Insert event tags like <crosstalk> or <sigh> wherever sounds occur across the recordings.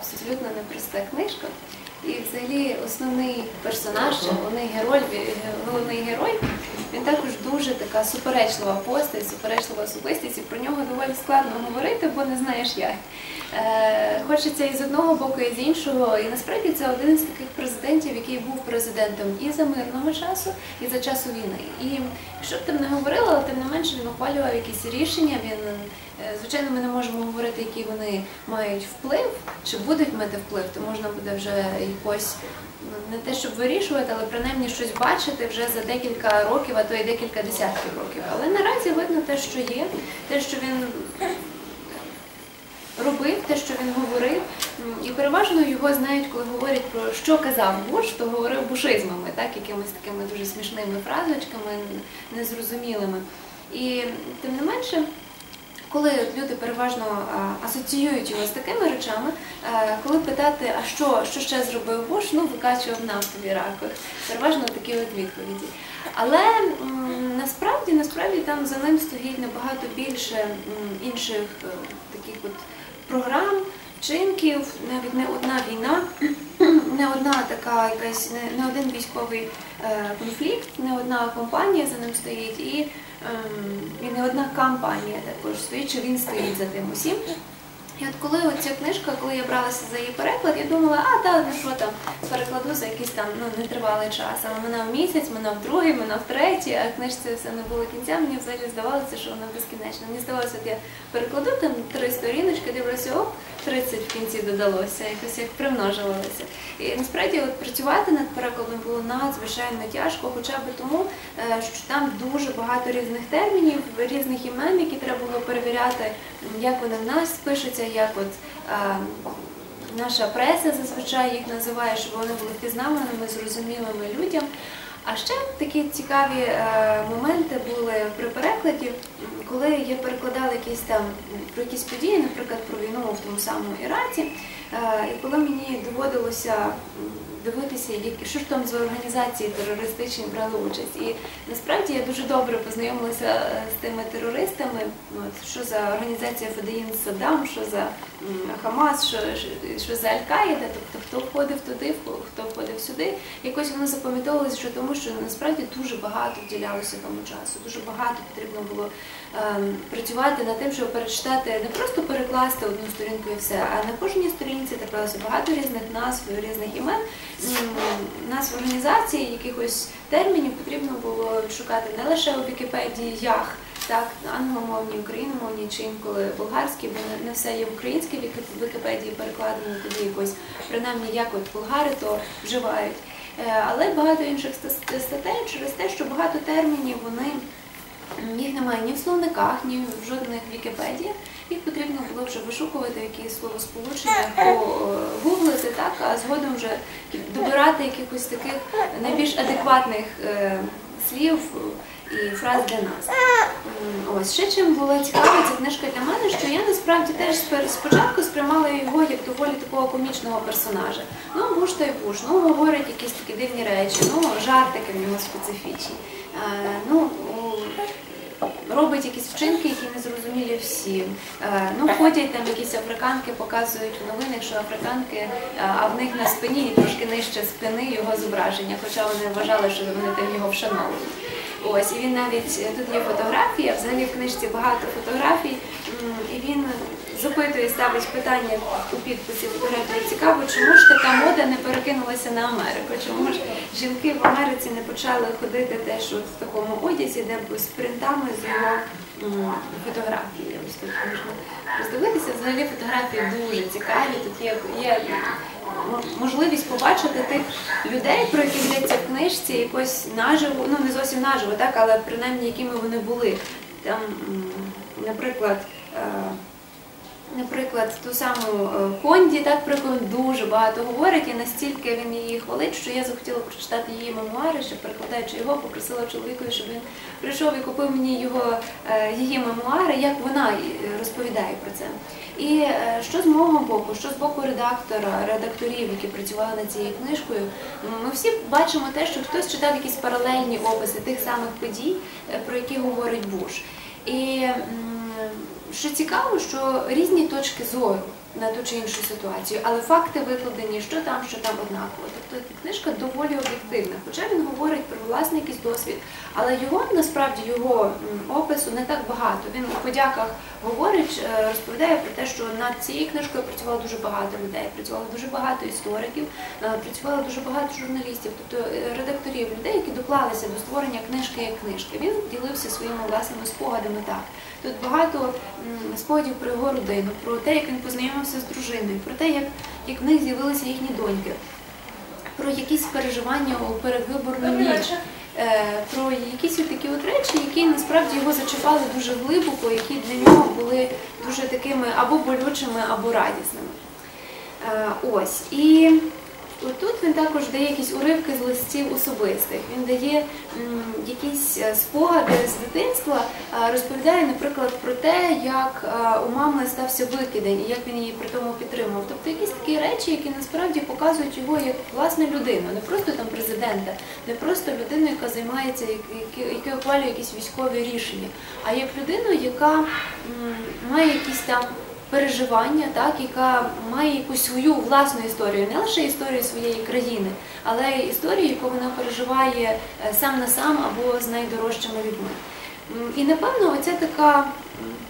абсолютно непроста книжка. І взагалі основний персонаж, головний герой, головний герой, він також дуже така суперечлива постать, суперечлива особистість, і про нього доволі складно говорити, бо не знаєш як. Е, хочеться і з одного боку, і з іншого. І насправді це один з таких президентів, який був президентом і за мирного часу, і за часу війни. І що б там не говорила, але тим не менше він ухвалював якісь рішення. Він е, звичайно, ми не можемо говорити, які вони мають вплив, чи будуть мати вплив, то можна буде вже якось. ну, Не те, щоб вирішувати, але принаймні щось бачити вже за декілька років, а то й декілька десятків років. Але наразі видно те, що є, те, що він робив, те, що він говорив, і переважно його знають, коли говорять про що казав Буш, то говорив бушизмами, так, якимись такими дуже смішними фразочками, незрозумілими. І тим не менше. Коли люди переважно асоціюють його з такими речами, коли питати, а що, що ще зробив Буш, ну викачував нафтові ракових. Переважно такі от відповіді. Але насправді, насправді там за ним стоїть набагато більше інших е, таких от програм, вчинків, навіть не одна війна, <clears throat> не одна така якась, не, не один військовий е, конфлікт, не одна компанія за ним стоїть, і, ем, і не одна кампанія також стоїть, чи він стоїть за тим усім. І от коли оця ця книжка, коли я бралася за її переклад, я думала, а та ну що там, перекладу за якийсь там ну, нетривалий час. Але вона в місяць, минав другий, минав третій, а книжці все не було кінця. Мені взагалі здавалося, що вона безкінечна. Мені здавалося, от я перекладу там три сторіночки, дивлюся, оп, 30 в кінці додалося, якось як примножувалося. І насправді от працювати над перекладом було надзвичайно тяжко, хоча б тому, е, що там дуже багато різних термінів, різних імен, які треба було перевіряти, як вони в нас пишуться, як от. е, Наша преса зазвичай їх називає, щоб вони були впізнаваними, зрозумілими людям. А ще такі цікаві е, моменти були при перекладі, коли я перекладала якісь там про якісь події, наприклад, про війну в тому самому Іраці, е, і коли мені доводилося дивитися, які що ж там за організації терористичні брали участь. І насправді я дуже добре познайомилася е, з тими терористами. Що за організація Федеїн Саддам, що за Хамас, що, що- за Аль-Каїда, тобто хто входив туди, хто входив сюди. Якось воно запам'ятовувалося, що тому, що насправді дуже багато вділялося тому часу, дуже багато потрібно було ем, працювати над тим, щоб перечитати, не просто перекласти одну сторінку і все, а на кожній сторінці траплялося багато різних назв, різних імен. М, Назв організації, якихось термінів потрібно було шукати не лише у Вікіпедії ях, так, англомовні, україномовні чи інколи болгарські, бо не- все є в українській Вікіпедії перекладено, тоді якось, принаймні, як от болгари то вживають. Е, Але багато інших статей через те, що багато термінів вони їх немає ні в словниках, ні в жодних Вікіпедіях. Їх потрібно було вже вишукувати якісь словосполучення, погуглити, так, а згодом вже добирати якихось таких найбільш адекватних е, слів і фраз для нас. Ось ще чим була цікава ця книжка для мене, що я насправді теж спочатку сприймала його як доволі такого комічного персонажа. Ну, буш та й буш, ну говорить якісь такі дивні речі, ну жартики в нього специфічні. Е, ну, робить якісь вчинки, які не зрозумілі всім. Е, Ну, ходять там якісь африканки, показують в новинах, що африканки, е, а в них на спині і трошки нижче спини його зображення, хоча вони вважали, що вони там його вшановують. Ось, і він навіть тут є фотографія, взагалі в книжці багато фотографій, і він запитує, ставить питання у підписі фотографії. Цікаво, чому ж така мода не перекинулася на Америку? Чому ж жінки в Америці не почали ходити теж от в такому одязі, де з принтами з його фотографії? Ось тут можна роздивитися. Взагалі фотографії дуже цікаві. Тут є, є можливість побачити тих людей, про яких йдеться в книжці, якось наживо, ну не зовсім наживо, так, але принаймні якими вони були. Там, наприклад, е, Наприклад, ту саму е, Конді, так про яку дуже багато говорить, і настільки він її хвалить, що я захотіла прочитати її мемуари, що перекладаючи його, попросила чоловікові, щоб він прийшов і купив мені його е, її мемуари, як вона е, розповідає про це. І що з мого боку, що з боку редактора, редакторів, які працювали над цією книжкою, ми всі бачимо те, що хтось читав якісь паралельні описи тих самих подій, про які говорить Буш. І що цікаво, що різні точки зору на ту чи іншу ситуацію, але факти викладені, що там, що там однаково. Тобто книжка доволі об'єктивна. Хоча він говорить про власний якийсь досвід, але його насправді його опису не так багато. Він у подяках говорить, е, розповідає про те, що над цією книжкою працювало дуже багато людей, працювало дуже багато істориків, е, працювало дуже багато журналістів, тобто е, редакторів, людей, які доклалися до створення книжки як книжки. Він ділився своїми власними спогадами так. Тут багато спогадів про його родину, про те, як він познайомився з дружиною, про те, як, як в них з'явилися їхні доньки, про якісь переживання у передвиборну ніч. Е, Про якісь такі от речі, які насправді його зачіпали дуже глибоко, які для нього були дуже такими або болючими, або радісними. Е, Ось. І тут він також дає якісь уривки з листів особистих. Він дає якісь е, спогади з дитинства, е, розповідає, наприклад, про те, як е, у мами стався викидень і як він її при тому підтримував. Тобто якісь такі речі, які насправді показують його як власне людину, не просто там президента, не просто людину, яка займається, яка, ухвалює якісь військові рішення, а як людину, яка має якісь там переживання, так, яка має якусь свою власну історію, не лише історію своєї країни, але й історію, яку вона переживає е, сам на сам або з найдорожчими людьми. І напевно, оця така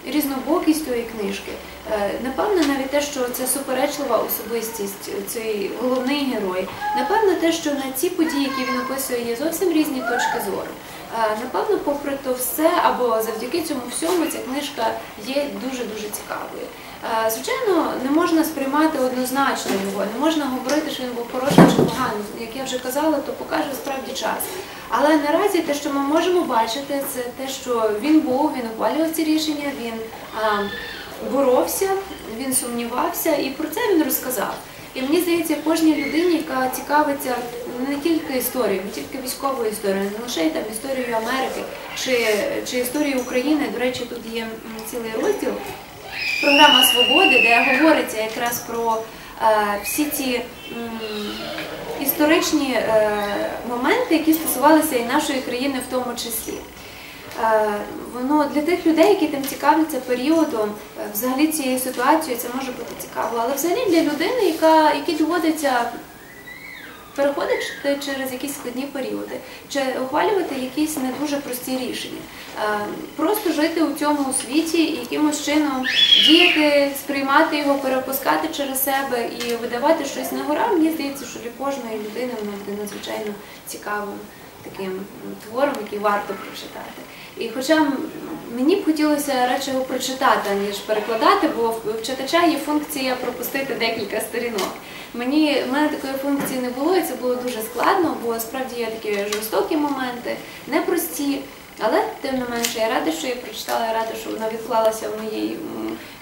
різнобокість цієї книжки, е, напевно, навіть те, що це суперечлива особистість, е, цей головний герой, напевно, те, що на ці події, які він описує, є зовсім різні точки зору. Е, Напевно, попри то все, або завдяки цьому всьому, ця книжка є дуже дуже цікавою. Е, Звичайно, не можна сприймати однозначно його, не можна говорити, що він був хороший чи поганий. Як я вже казала, то покаже справді час. Але наразі те, що ми можемо бачити, це те, що він був, він ухвалював ці рішення, він боровся, він сумнівався, і про це він розказав. І мені здається, кожній людині, яка цікавиться не тільки історією, не тільки військовою історією, не лише там історією Америки чи, чи історією України. До речі, тут є цілий розділ програма Свободи, де говориться якраз про е, всі ці історичні е, моменти, які стосувалися і нашої країни в тому числі. Е, Воно для тих людей, які тим цікавляться періодом, е, взагалі цією ситуацією, це може бути цікаво. Але взагалі для людини, яка якій доводиться переходити через якісь складні періоди, чи ухвалювати якісь не дуже прості рішення. Е, Просто жити у цьому світі і якимось чином діяти, сприймати його, перепускати через себе і видавати щось на гора. Мені здається, що для кожної людини воно буде надзвичайно цікавим таким твором, який варто прочитати. І хоча мені б хотілося радше його прочитати, ніж перекладати, бо в читача є функція пропустити декілька сторінок. Мені в мене такої функції не було, і це було дуже складно, бо справді є такі жорстокі моменти, непрості. Але тим не менше, я рада, що я прочитала, я рада, що вона відклалася в моїй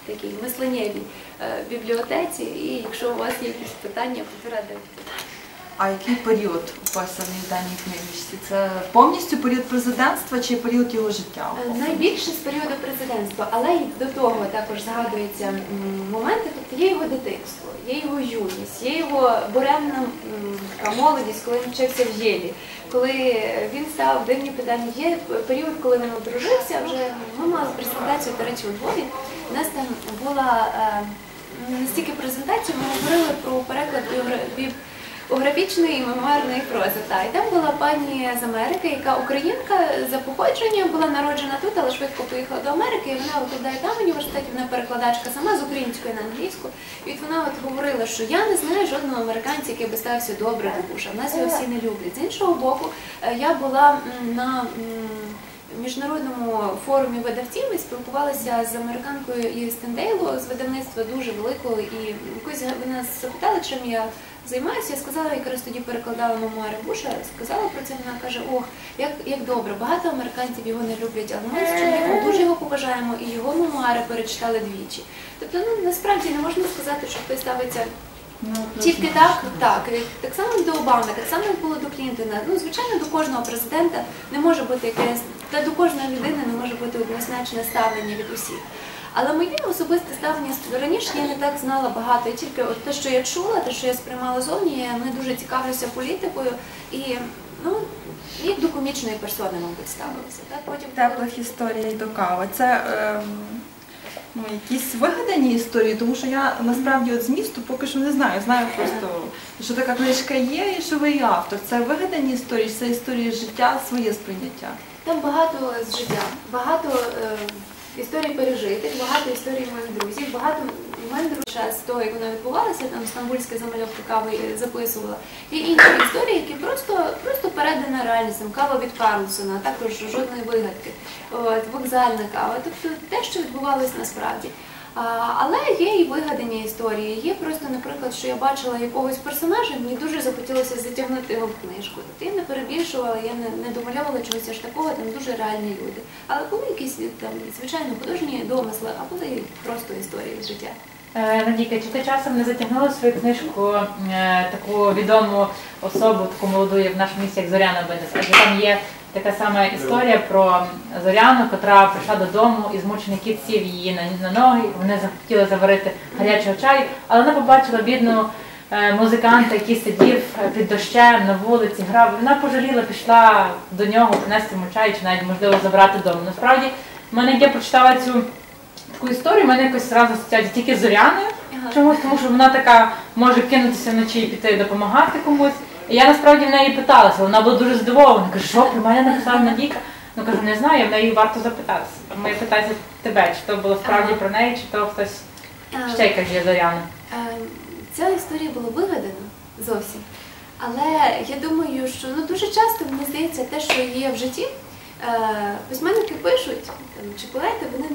такій мисленнєвій е, бібліотеці. І якщо у вас є якісь питання, буду рада. А який період описаний в даній книжці? Це повністю період президентства чи період його життя? Е, Найбільше з періоду президентства, але й до того також згадуються моменти. Тобто є його дитинство, є його юність, є його буремна молодість, коли він вчився в Єлі, коли він став дивні питання. Є період, коли він одружився. Вже ми мали презентацію, до речі, у Львові. У нас там була е, не презентація, ми говорили про переклад біографічної і мемуарної прози. Та і там була пані з Америки, яка українка за походженням була народжена тут, але швидко поїхала до Америки. І вона викладає там в університеті. Вона перекладачка сама з української на англійську. І от вона от говорила, що я не знаю жодного американця, який би ставився добре до Буша. В нас його всі не люблять. З іншого боку, е, я була на міжнародному форумі видавців і спілкувалася з американкою із Стендейлу з видавництва дуже великого. І якось вона запитала, чим я займаюся. Я сказала, якраз тоді перекладала мемуари Буша, сказала про це. Вона каже: Ох, як, як добре, багато американців його не люблять, але ми з чоловіком дуже його поважаємо і його мемуари перечитали двічі. Тобто, ну насправді не можна сказати, що хтось ставиться Ну, тільки так, так. Так само до Обами, так само було до Клінтона. Ну, звичайно, до кожного президента не може бути якесь, та до кожної людини не може бути однозначне ставлення від усіх. Але моє особисте ставлення раніше я не так знала багато. І тільки от те, що я чула, те, що я сприймала зовні, я не дуже цікавлюся політикою і ну, як до комічної персони, мабуть, ставилася. Так, потім Теплих історій до кави. Це ем, ну, якісь вигадані історії, тому що я насправді от змісту поки що не знаю. Знаю просто, що така книжка є і що ви її автор. Це вигадані історії, це історії життя, своє сприйняття. Там багато з життя, багато е, історій пережитих, багато історій моїх друзів, багато моїх друзів з того, як вона відбувалася, там стамбульська замальовка кави записувала. І інші історії, які просто, просто передана реальністю. Кава від Карлсона, також жодної вигадки. От, вокзальна кава, тобто те, що відбувалось насправді. Але є і вигадані історії. Є просто, наприклад, що я бачила якогось персонажа, мені дуже захотілося затягнути його в книжку. Тобто я не перебільшувала, я не, не домальовувала чогось аж такого, там дуже реальні люди. Але були якісь там звичайно художні домисли, а були просто історії з життя. Е, Надійка, чи ти часом не затягнула свою книжку е, таку відому особу, таку молоду, в нашому місті, як Зоряна Бенес? Адже там є така сама історія про Зоряну, котра прийшла додому і змучений кіт сів її на, на ноги. Вони захотіли заварити гарячого чаю, але вона побачила бідну е, музиканта, який сидів е, під дощем на вулиці, грав. Вона пожаліла, пішла до нього принести йому чай, чи навіть можливо забрати дому. Насправді, в мене як я прочитала цю таку історію, мене якось зразу асоціація тільки з Зоряною. Чомусь, тому що вона така може кинутися вночі і піти допомагати комусь. Я насправді в неї питалася, вона була дуже здивована. Каже, що про мене написала Надійка? Ну кажу, не знаю, в неї варто запитатися. Тому я питаюся тебе, чи то було справді про неї, чи то хтось Е, ще якась є Зоряна. Е, Ця історія була вигадана зовсім. Але я думаю, що ну дуже часто мені здається, те, що є в житті, е, письменники пишуть чи поети, вони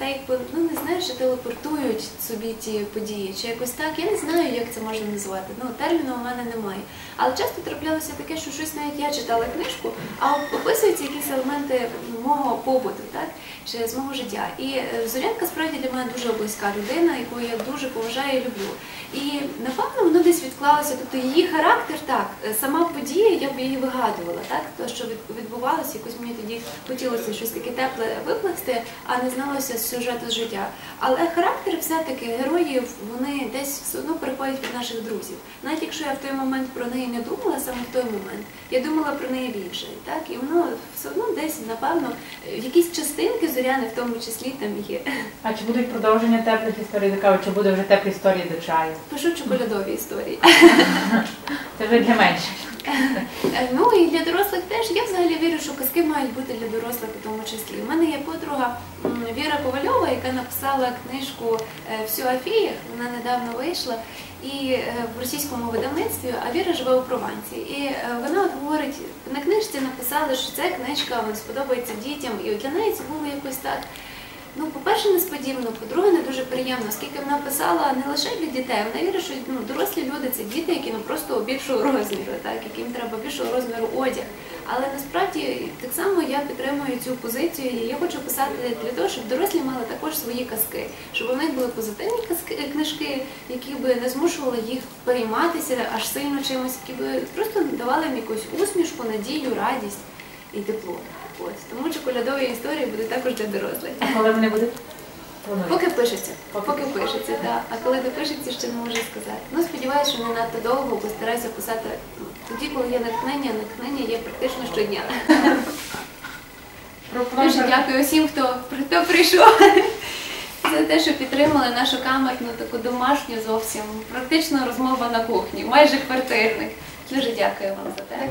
так якби ну не знаю, що телепортують собі ті події, чи якось так. Я не знаю, як це можна назвати. Ну терміну у мене немає. Але часто траплялося таке, що щось навіть я читала книжку, а описуються якісь елементи мого побуту, так чи з мого життя. І е, Зорянка справді для мене дуже близька людина, яку я дуже поважаю і люблю. І напевно воно десь відклалося. Тобто її характер, так, е, сама подія, я б її вигадувала, так, то, що відбувалося, якось мені тоді хотілося щось таке тепле виплести, а не зналося сюжету життя. Але характер все-таки героїв, вони десь все одно приходять від наших друзів. Навіть якщо я в той момент про неї не думала, саме в той момент, я думала про неї більше. Так? І воно все одно десь, напевно, якісь частинки зоряни в тому числі там є. А чи будуть продовження теплих історій чи буде вже теплі історії до чаю? Пишу чоколядові історії. Це вже для менше. Е, Ну і для дорослих теж я взагалі вірю, що казки мають бути для дорослих у тому числі. У мене є подруга Віра Ковальова, яка написала книжку е, «Всю о феях», Вона недавно вийшла і е, в російському видавництві, а Віра живе у Прованці. І вона от говорить, на книжці написали, що ця книжка вона сподобається дітям, і для неї це було якось так. Ну, по-перше, несподівано, по-друге, не дуже приємно, оскільки вона писала не лише для дітей, вона вірить, що ну, дорослі люди це діти, які ну просто більшого розміру, так, яким треба більшого розміру одяг. Але насправді так само я підтримую цю позицію. і Я хочу писати для того, щоб дорослі мали також свої казки, щоб у них були позитивні казки, книжки, які би не змушували їх перейматися аж сильно чимось, які би просто давали їм якусь усмішку, надію, радість і тепло. От тому чоколядові історії будуть також для дорослих. А коли вони будуть? Поки пишеться, Поки поки пишеться, так. А коли допишеться, ще не можу сказати. Ну, сподіваюся, що не надто довго, бо стараюся писати ну, тоді, коли є натхнення, натхнення є практично щодня. Дуже дякую всім, хто, хто прийшов. За те, що підтримали нашу камерну таку домашню зовсім практично розмова на кухні, майже квартирних. Дуже дякую вам за те.